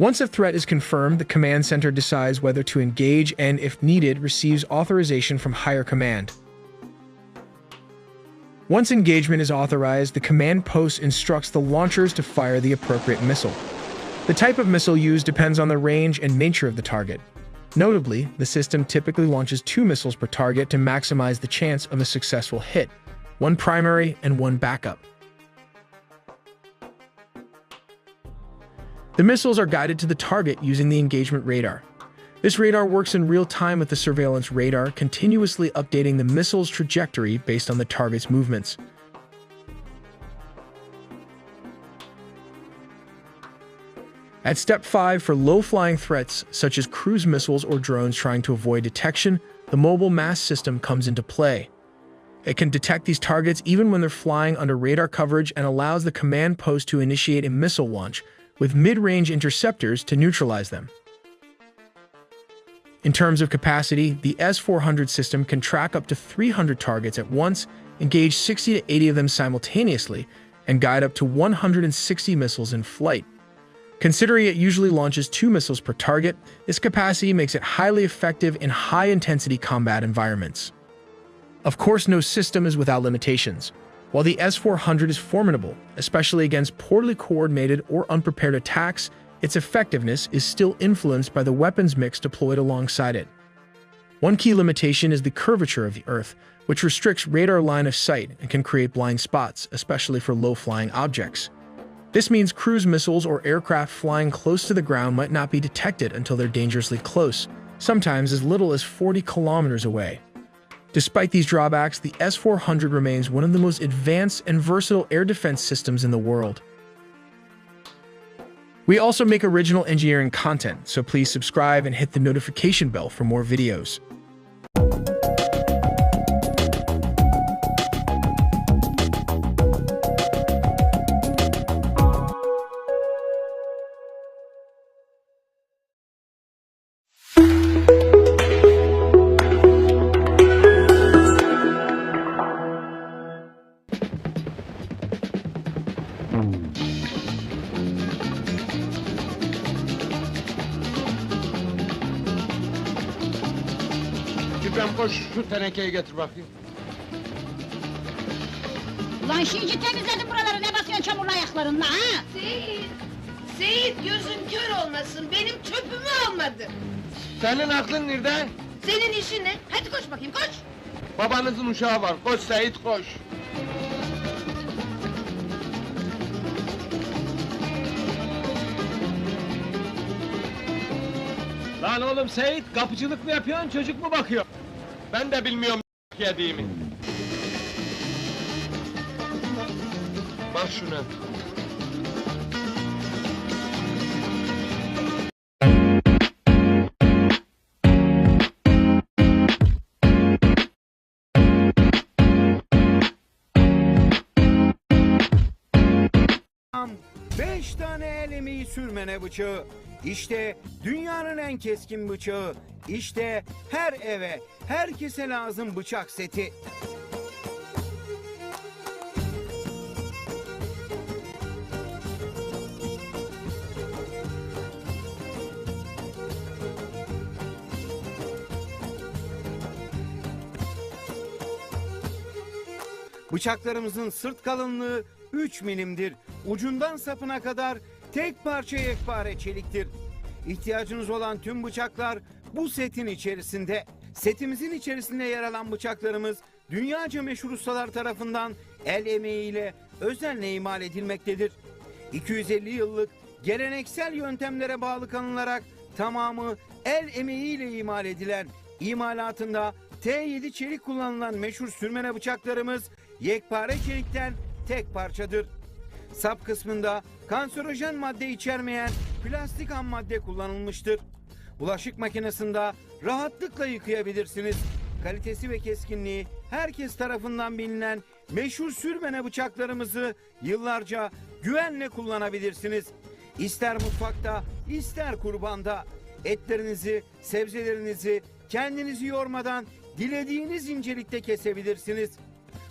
Once a threat is confirmed, the command center decides whether to engage and, if needed, receives authorization from higher command. Once engagement is authorized, the command post instructs the launchers to fire the appropriate missile. The type of missile used depends on the range and nature of the target. Notably, the system typically launches two missiles per target to maximize the chance of a successful hit, one primary and one backup. The missiles are guided to the target using the engagement radar. This radar works in real time with the surveillance radar, continuously updating the missile's trajectory based on the target's movements. At step 5, for low-flying threats such as cruise missiles or drones trying to avoid detection, the mobile mass system comes into play. It can detect these targets even when they're flying under radar coverage and allows the command post to initiate a missile launch with mid-range interceptors to neutralize them. In terms of capacity, the S-400 system can track up to 300 targets at once, engage 60 to 80 of them simultaneously, and guide up to 160 missiles in flight. Considering it usually launches two missiles per target, this capacity makes it highly effective in high-intensity combat environments. Of course, no system is without limitations. While the S-400 is formidable, especially against poorly coordinated or unprepared attacks, its effectiveness is still influenced by the weapons mix deployed alongside it. One key limitation is the curvature of the Earth, which restricts radar line of sight and can create blind spots, especially for low-flying objects. This means cruise missiles or aircraft flying close to the ground might not be detected until they're dangerously close, sometimes as little as 40 kilometers away. Despite these drawbacks, the S-400 remains one of the most advanced and versatile air defense systems in the world. We also make original engineering content, so please subscribe and hit the notification bell for more videos. Küpem koş şu tenekeyi getir bakayım. Ulan şimdi temizledim buraları ne basıyorsun çamurlu ayaklarınla ha? Seyit, Seyit gözün kör olmasın. Benim çöpümü almadı. Senin aklın nerede? Senin işin ne? Hadi koş bakayım koş. Babanızın uşağı var. Koş Seyit koş. Lan oğlum Seyit kapıcılık mı yapıyorsun çocuk mu bakıyor? Ben de bilmiyorum yediğimi. Bak şuna. Beş tane el emeği sürmene bıçağı. İşte dünyanın en keskin bıçağı. İşte her eve, herkese lazım bıçak seti. Bıçaklarımızın sırt kalınlığı 3 milimdir. Ucundan sapına kadar tek parça yekpare çeliktir. İhtiyacınız olan tüm bıçaklar bu setin içerisinde. Setimizin içerisinde yer alan bıçaklarımız dünyaca meşhur ustalar tarafından el emeğiyle özenle imal edilmektedir. 250 yıllık geleneksel yöntemlere bağlı kalınarak tamamı el emeğiyle imal edilen imalatında T7 çelik kullanılan meşhur sürmene bıçaklarımız yekpare çelikten tek parçadır. Sap kısmında kanserojen madde içermeyen plastik ham madde kullanılmıştır. Bulaşık makinesinde rahatlıkla yıkayabilirsiniz. Kalitesi ve keskinliği herkes tarafından bilinen meşhur sürmene bıçaklarımızı yıllarca güvenle kullanabilirsiniz. İster mutfakta, ister kurbanda etlerinizi, sebzelerinizi kendinizi yormadan dilediğiniz incelikte kesebilirsiniz.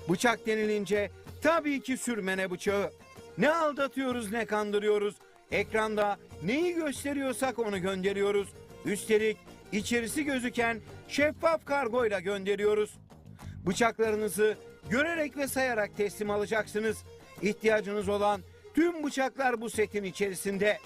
Bıçak denilince tabii ki sürmene bıçağı. Ne aldatıyoruz ne kandırıyoruz. Ekranda neyi gösteriyorsak onu gönderiyoruz. Üstelik içerisi gözüken şeffaf kargoyla gönderiyoruz. Bıçaklarınızı görerek ve sayarak teslim alacaksınız. İhtiyacınız olan tüm bıçaklar bu setin içerisinde.